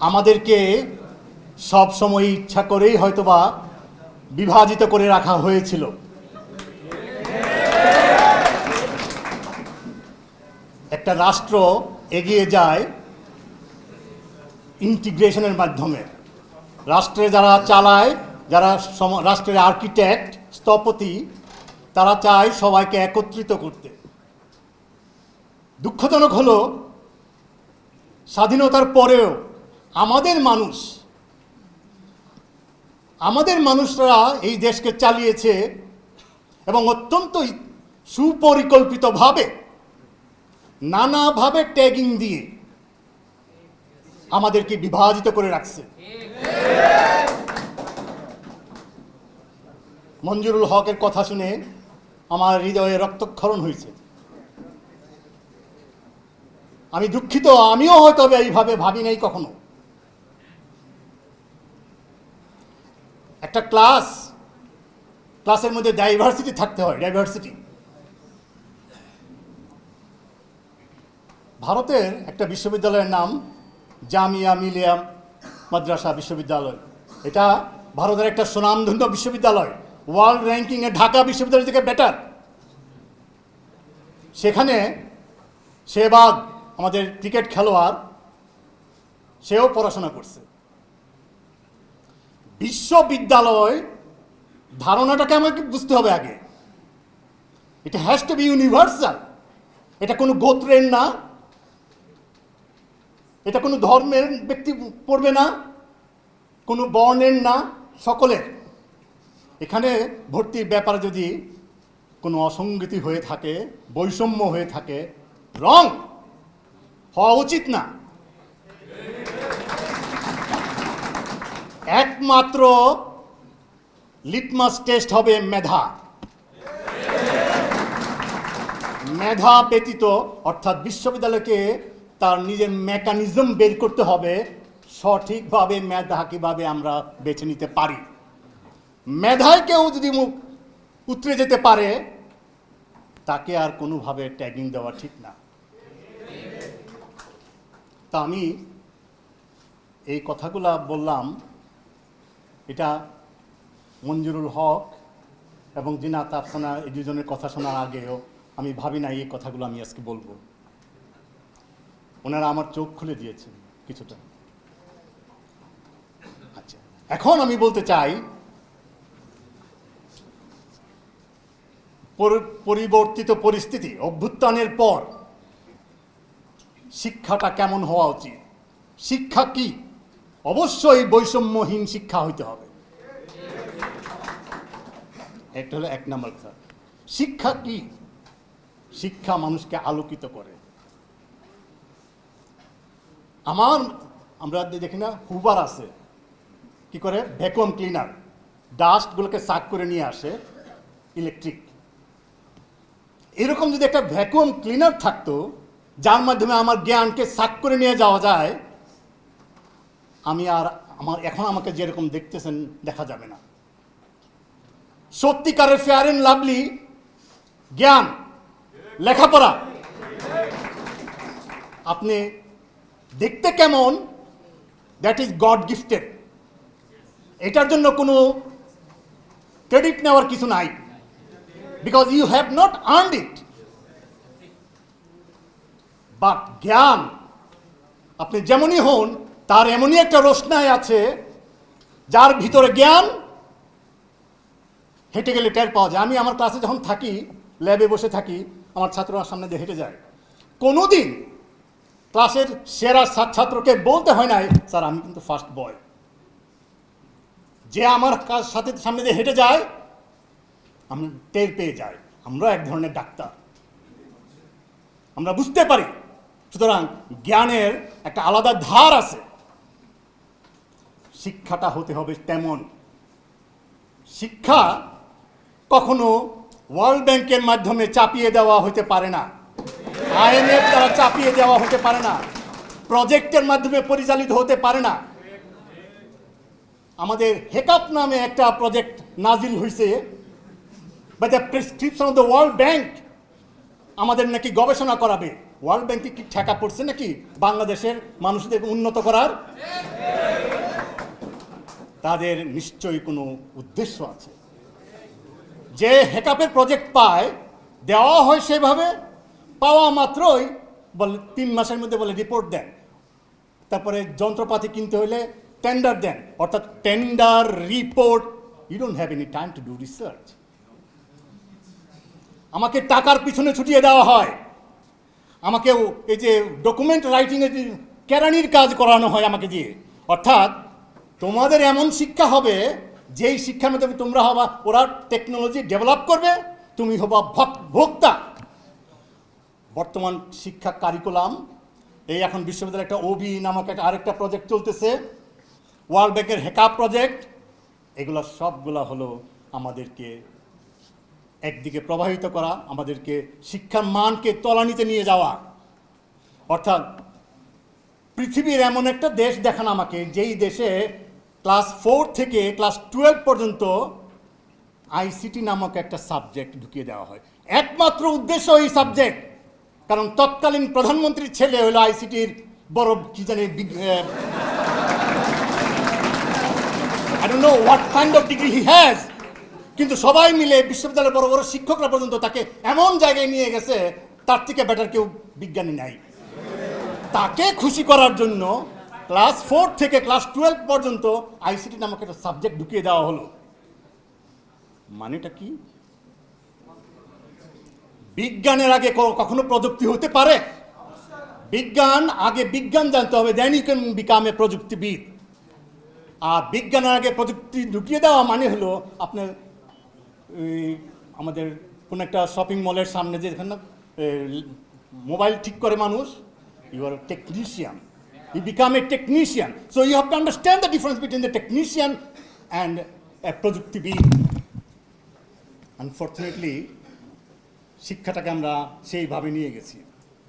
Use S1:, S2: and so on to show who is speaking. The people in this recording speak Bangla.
S1: আমাদেরকে সব সময় ইচ্ছা করেই হয়তোবা বিভাজিত করে রাখা হয়েছিল। একটা রাষ্ট্র এগিয়ে যায় ইন্টিগ্রেশনের মাধ্যমে। রাষ্ট্রে যারা চালায়, যারা রাষ্ট্রের আর্কিটেক্ট, স্থপতি, তারা চায় সবাইকে একত্রিত করতে। দুঃখজনক হলো, স্বাধীনতার পরেও আমাদের মানুষ, আমাদের মানুষরা এই দেশকে চালিয়েছে এবং অত্যন্ত সুপরিকল্পিতভাবে, নানাভাবে ট্যাগিং দিয়ে আমাদেরকে বিভাজিত করে রাখছে। মঞ্জুরুল হকের কথা শুনে আমার হৃদয়ে রক্তক্ষরণ হয়েছে। আমি দুঃখিত, আমিও হয়তো এইভাবে ভাবি নাই কখনো। একটা ক্লাস, ক্লাসের মধ্যে ডাইভার্সিটি থাকতে হয় ডাইভার্সিটি ভারতের একটা বিশ্ববিদ্যালয়ের নাম জামিয়া মিলিয়া মাদ্রাসা বিশ্ববিদ্যালয়। এটা ভারতের একটা সুনামধন্য বিশ্ববিদ্যালয়। ওয়ার্ল্ড র্যাঙ্কিংয়ে ঢাকা বিশ্ববিদ্যালয় থেকে বেটার সেখানে সেবাগ আমাদের ক্রিকেট খেলোয়াড়, সেও পড়াশোনা করছে। বিশ্ববিদ্যালয় ধারণাটাকে আমাকে বুঝতে হবে আগে। এটা হ্যাজ টু বি ইউনিভার্সাল এটা কোনো গোত্রের না। এটা কোনো ধর্মের ব্যক্তি পড়বে না। কোনো বর্ণের না, সকলের। এখানে ভর্তির ব্যাপারে যদি কোনো অসঙ্গতি হয়ে থাকে, বৈষম্য হয়ে থাকে রং হওয়া উচিত না। একমাত্র লিটমাস টেস্ট হবে মেধা। মেধা ব্যতীত, অর্থাৎ বিশ্ববিদ্যালয়কে তার নিজের মেকানিজম বের করতে হবে, সঠিকভাবে মেধা কীভাবে আমরা বেছে নিতে পারি। মেধায় কেউ যদি মুখ উতরে যেতে পারে, তাকে আর কোনোভাবে ট্যাগিং দেওয়া ঠিক না। তা আমি এই কথাগুলা বললাম এটা মঞ্জুরুল হক এবং জিনাত আফসানা এই দুজনের কথা শোনার আগেও আমি ভাবি না এই কথাগুলো আমি আজকে বলব। ওনারা আমার চোখ খুলে দিয়েছেন কিছুটা। আচ্ছা এখন আমি বলতে চাই পরিবর্তিত পরিস্থিতি, অভ্যুত্থানের পর শিক্ষাটা কেমন হওয়া উচিত? শিক্ষা কি? অবশ্যই বৈষম্যহীন শিক্ষা হইতে হবে। একটা হলো এক নম্বর কথা। শিক্ষা কি? শিক্ষা মানুষকে আলোকিত করে। আমার, আমরা দেখি না, হুবার আছে। কি করে? Vacuum cleaner. ডাস্টগুলোকে সাক করে নিয়ে আসে ইলেকট্রিক। এরকম যদি একটা ভ্যাকুয়াম ক্লিনার থাকতো, যার মাধ্যমে আমার জ্ঞানকে সাক করে নিয়ে যাওয়া যায় আমি আর আমার, এখন আমাকে যেরকম দেখতেছেন, দেখা যাবে না। সত্যিকারের ফেয়ার অ্যান্ড লাভলি জ্ঞান, লেখাপড়া। আপনি দেখতে কেমন? দ্যাট ইজ গড গিফটেড এটার জন্য কোনো ক্রেডিট নেওয়ার কিছু নাই। Because you have not earned it but জ্ঞান, আপনি যেমনই হন তার এমনই একটা রোশনায় আছে, যার ভিতরে জ্ঞান হেঁটে গেলে টের পাওয়া যায়। আমি আমার ক্লাসে যখন থাকি, ল্যাবে বসে থাকি, আমার ছাত্ররা সামনে দিয়ে হেঁটে যায়। কোনোদিন ক্লাসের সেরা ছাত্রকে বলতে হয় নাই, স্যার, আমি কিন্তু ফার্স্ট বয় যে আমার সাথে সামনে দিয়ে হেঁটে যায়, আমি টের পেয়ে যাই। আমরা এক ধরনের ডাক্তার। আমরা বুঝতে পারি। সুতরাং জ্ঞানের একটা আলাদা ধার আছে। শিক্ষাটা হতে হবে তেমন। শিক্ষা কখনো ওয়ার্ল্ড ব্যাংকের মাধ্যমে চাপিয়ে দেওয়া হতে পারে না। আইএমএফ দ্বারা চাপিয়ে দেওয়া হতে পারে না। প্রজেক্টের মাধ্যমে পরিচালিত হতে পারে না। আমাদের হেকাপ নামে একটা প্রজেক্ট নাজিল হয়েছে। By the prescription of the world bank আমাদের নাকি গবেষণা করাবে। ওয়ার্ল্ড ব্যাংকে কি ঠেকা পড়ছে নাকি? বাংলাদেশের মানুষদের উন্নত করার? তাদের নিশ্চয়ই কোনো উদ্দেশ্য আছে। যে হেকাপের প্রজেক্ট পায়, দেওয়া হয় সেভাবে, পাওয়া মাত্রই বলে তিন মাসের মধ্যে বলে রিপোর্ট দেন। তারপরে যন্ত্রপাতি কিনতে হলে টেন্ডার দেন। অর্থাৎ tender report you don't have any time to do research আমাকে টাকার পিছনে ছুটিয়ে দেওয়া হয়। আমাকে এই যে ডকুমেন্ট রাইটিংয়ের কেরানির কাজ করানো হয় আমাকে দিয়ে। অর্থাৎ তোমাদের এমন শিক্ষা হবে, যেই শিক্ষার মধ্যে তোমরা হবা, ওরা টেকনোলজি ডেভেলপ করবে, তুমি হবা ভোক্তা। বর্তমান শিক্ষা কারিকুলাম এই এখন বিশ্ববিদ্যালয়ে একটা ওবি নামক একটা আরেকটা প্রজেক্ট চলতেছে ওয়ার্ল্ড ব্যাংকের হেকা প্রজেক্ট এগুলো সবগুলা হলো আমাদেরকে একদিকে প্রবাহিত করা, আমাদেরকে শিক্ষার মানকে তলানিতে নিয়ে যাওয়া। অর্থাৎ পৃথিবীর এমন একটা দেশ দেখান আমাকে, যেই দেশে ক্লাস ফোর থেকে ক্লাস টুয়েলভ পর্যন্ত আইসিটি নামক একটা সাবজেক্ট ঢুকিয়ে দেওয়া হয়। একমাত্র উদ্দেশ্য এই সাবজেক্ট। কারণ তৎকালীন প্রধানমন্ত্রীর ছেলে হলো আইসিটির বড় কি জানি I know of degree has কিন্তু সবাই মিলে বিশ্ববিদ্যালয়ের বড় বড় শিক্ষকরা পর্যন্ত তাকে এমন জায়গায় নিয়ে গেছে, তার থেকে বেটার কেউ বিজ্ঞানী নাই। তাকে খুশি করার জন্য ক্লাস ফোর থেকে ক্লাস টুয়েলভ পর্যন্ত আইসিটি নামক একটা সাবজেক্ট ঢুকিয়ে দেওয়া হলো। মানেটা কি? বিজ্ঞানের আগে কখনো প্রযুক্তি হতে পারে? বিজ্ঞান আগে বিজ্ঞান জানতে হবে দেন ইউ ক্যান বিকাম প্রযুক্তিবিদ। আর বিজ্ঞানের আগে প্রযুক্তি ঢুকিয়ে দেওয়া মানে হলো আপনার আমাদের কোনো একটা শপিং মলের সামনে যে এখানে মোবাইল ঠিক করে মানুষ you are technician you become a technician so you have to understand the difference between the technician and a প্রযুক্তিবিদ আনফর্চুনেটলি শিক্ষাটাকে আমরা সেইভাবে নিয়ে গেছি।